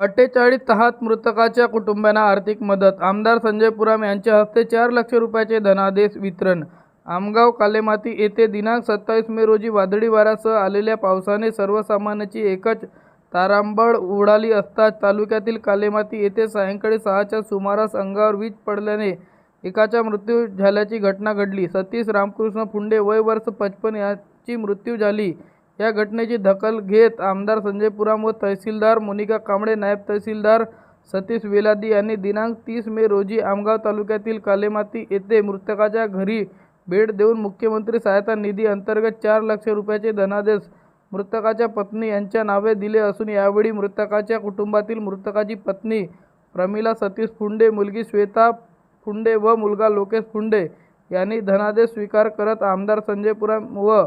अठ्ठेचाळीस तहात मृतकाच्या कुटुंबांना आर्थिक मदत. आमदार संजय पुराम यांच्या हस्ते चार लक्ष रुपयाचे धनादेश वितरण. आमगाव कालेमाती येथे दिनांक सत्तावीस मे रोजी वादळी वाऱ्यासह आलेल्या पावसाने सर्वसामान्याची एकच तारांबळ उडाली असता तालुक्यातील कालेमाती येथे सायंकाळी सहाच्या सुमारास अंगावर वीज पडल्याने एकाचा मृत्यू झाल्याची घटना घडली. सतीश रामकृष्ण फुंडे वय वर्ष पचपन याची मृत्यू झाली. या घटनेची दखल घेत आमदार संजय पुराम व तहसीलदार मोनिका कांबळे नायब तहसीलदार सतीश वेलादी यांनी दिनांक तीस मे रोजी आमगाव तालुक्यातील कालेमाती येथे मृतकाच्या घरी भेट देऊन मुख्यमंत्री सहायता निधी अंतर्गत चार लक्ष रुपयाचे धनादेश मृतकाच्या पत्नी यांच्या नावे दिले असून यावेळी मृतकाच्या कुटुंबातील मृतकाची पत्नी प्रमिला सतीश फुंडे मुलगी श्वेता फुंडे व मुलगा लोकेश फुंडे यांनी धनादेश स्वीकार करत आमदार संजय पुराम व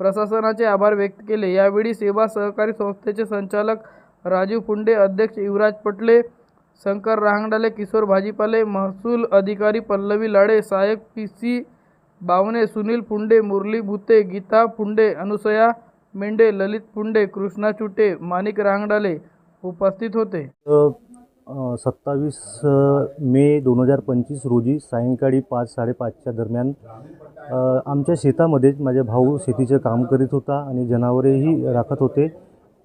प्रशासनाचे आभार व्यक्त केले. यावेळी सेवा सहकारी संस्थेचे संचालक राजीव फुंडे अध्यक्ष युवराज पटले शंकर रहांगडाले किशोर भाजीपाले महसूल अधिकारी पल्लवी लाडे साहेब पी सी बावने सुनील फुंडे मुरली भुते गीता फुंडे अनुसया मेंढे ललित फुंडे कृष्णा चुटे माणिक रांगडाले उपस्थित होते. सत्तावीस मे दोन हजार पंचवीस रोजी सायंकाळी पाच साडेपाचच्या दरम्यान आमच्या शेतामध्येच माझ्या भाऊ शेतीचं काम करीत होता आणि जनावरेही राखत होते.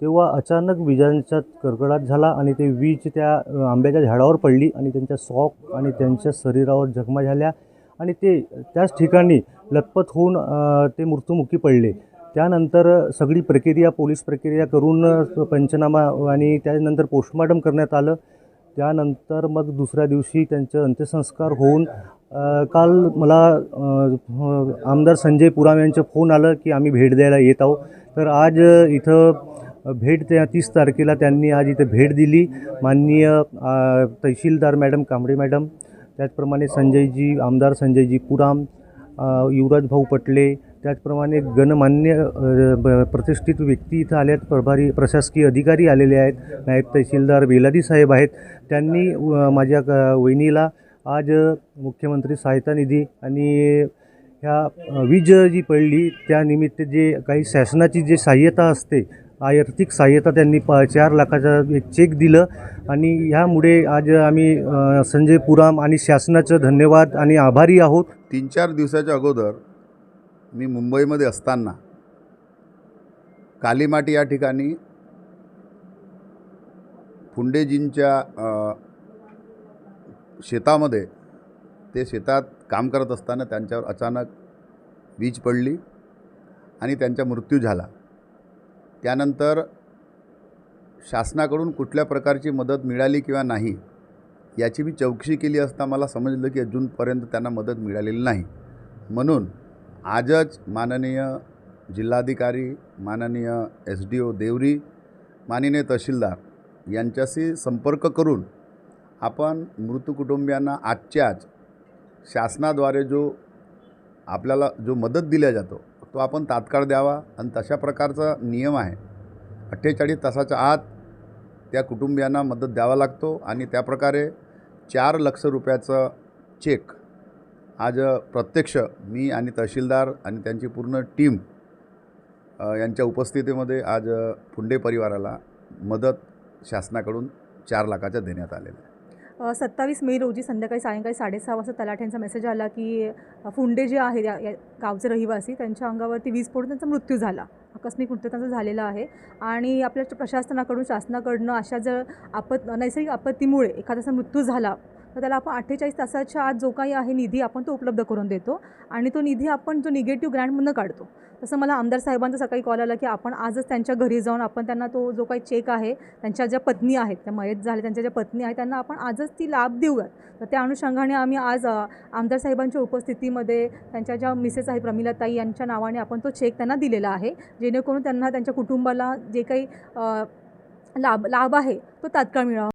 तेव्हा अचानक विजांचा कडकडाट झाला आणि ते वीज त्या आंब्याच्या झाडावर पडली आणि त्यांच्या सॉक आणि त्यांच्या शरीरावर जखमा झाल्या आणि ते त्याच ठिकाणी लथपथ होऊन ते मृत्युमुखी पडले. त्यानंतर सगळी प्रक्रिया पोलीस प्रक्रिया करून पंचनामा आणि त्यानंतर पोस्टमॉर्टम करण्यात आलं. त्यानंतर मग दुसऱ्या दिवशी त्यांचे अंत्यसंस्कार होऊन काल मला हो, आमदार संजय पुराम यांचं फोन आलं की आम्ही भेट द्यायला येत आहोत. तर आज इथं भेट त्या तीस तारखेला त्यांनी आज इथं भेट दिली. माननीय तहसीलदार मॅडम कांबळे मॅडम त्याचप्रमाणे संजयजी आमदार संजयजी पुराम युवराज भाऊ पटले त्याचप्रमाणे गणमान्य प्रतिष्ठित व्यक्ती इथं आल्यात प्रभारी प्रशासकीय अधिकारी आलेले आहेत नायब तहसीलदार बेलादी साहेब आहेत. त्यांनी माझ्या क- वहिनीला आज मुख्यमंत्री सहायता निधी आणि ह्या वीज जी पडली त्यानिमित्त जे काही शासनाची जे सहाय्यता असते आर्थिक सहाय्यता त्यांनी प चार लाखाचा एक चेक दिलं आणि ह्यामुळे आज आम्ही संजय पुराम आणि शासनाचं धन्यवाद आणि आभारी आहोत. तीन चार दिवसाच्या अगोदर मी मुंबईमध्ये असताना कालीमाटी या ठिकाणी फुंडेजींच्या शेतामध्ये ते शेतात काम करत असताना त्यांच्यावर अचानक वीज पडली आणि त्यांचा मृत्यू झाला. त्यानंतर शासनाकडून कुठल्या प्रकारची मदत मिळाली किंवा नाही याची मी चौकशी केली असता मला समजलं की अजूनपर्यंत त्यांना मदत मिळालेली नाही. म्हणून आजच माननीय जिल्हाधिकारी माननीय एस डी ओ देवरी माननीय तहसीलदार यांच्याशी संपर्क करून आपण मृत कुटुंबियांना आजच्या आज शासनाद्वारे जो आपल्याला जो मदत दिला जातो तो आपण तात्काळ द्यावा. आणि तशा प्रकारचा नियम आहे. अठ्ठेचाळीस तासाच्या आत त्या कुटुंबियांना मदत द्यावा लागतो. आणि त्याप्रकारे चार लक्ष रुपयाचं चेक आज प्रत्यक्ष मी आणि तहसीलदार आणि त्यांची पूर्ण टीम यांच्या उपस्थितीमध्ये आज फुंडे परिवाराला मदत शासनाकडून चार लाखाच्या देण्यात आलेल्या आहे. सत्तावीस मे रोजी संध्याकाळी सायंकाळी साडेसहा वाजता तलाठ्यांचा मेसेज आला की फुंडे जे आहेत या या गावचे रहिवासी त्यांच्या अंगावरती वीज पडून त्यांचा मृत्यू झाला. आकस्मिक मृत्यू त्यांचा झालेला आहे. आणि आपल्या प्रशासनाकडून शासनाकडनं अशा जर आपत नैसर्गिक आपत्तीमुळे एखाद्याचा मृत्यू झाला तर त्याला आपण अठ्ठेचाळीस तासाच्या आत जो काही आहे निधी आपण तो उपलब्ध करून देतो आणि तो निधी आपण जो निगेटिव्ह ग्रँटमधनं काढतो. तसं मला आमदार साहेबांचा सकाळी कॉल आला की आपण आजच त्यांच्या घरी जाऊन आपण त्यांना तो जो काही चेक आहे त्यांच्या ज्या पत्नी आहेत त्या मयत झाल्या त्यांच्या ज्या पत्नी आहेत त्यांना आपण आजच ती लाभ देऊयात. तर त्या अनुषंगाने आम्ही आज आमदार साहेबांच्या उपस्थितीमध्ये त्यांच्या ज्या मिसेस आहेत प्रमिलाताई यांच्या नावाने आपण तो चेक त्यांना दिलेला आहे. जेणेकरून त्यांना त्यांच्या कुटुंबाला जे काही लाभ लाभ आहे तो तात्काळ मिळावा.